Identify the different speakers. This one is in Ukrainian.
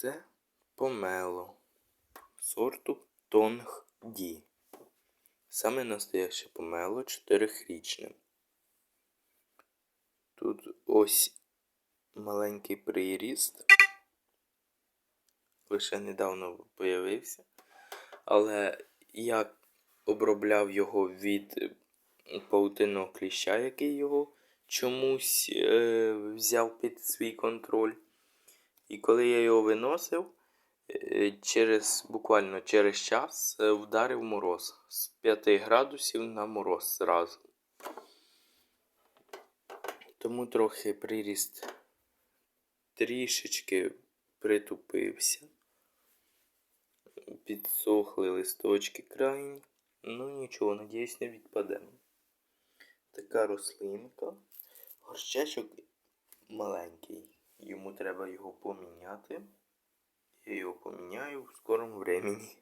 Speaker 1: Це помело сорту Тонг Ді. Саме настояще помело чотирихрічне. Тут ось маленький приріст. Лише недавно появився. Але я обробляв його від паутинного кліща, який його чомусь е, взяв під свій контроль. І коли я його виносив, е, через, буквально через час е, вдарив мороз з 5 градусів на мороз зразу. Тому трохи приріст трішечки притупився. Підсохли листочки крайні. Ну нічого, надіюсь, не відпаде. Така рослинка. Горщечок маленький. Треба його поміняти. Я його поміняю в скорому времені.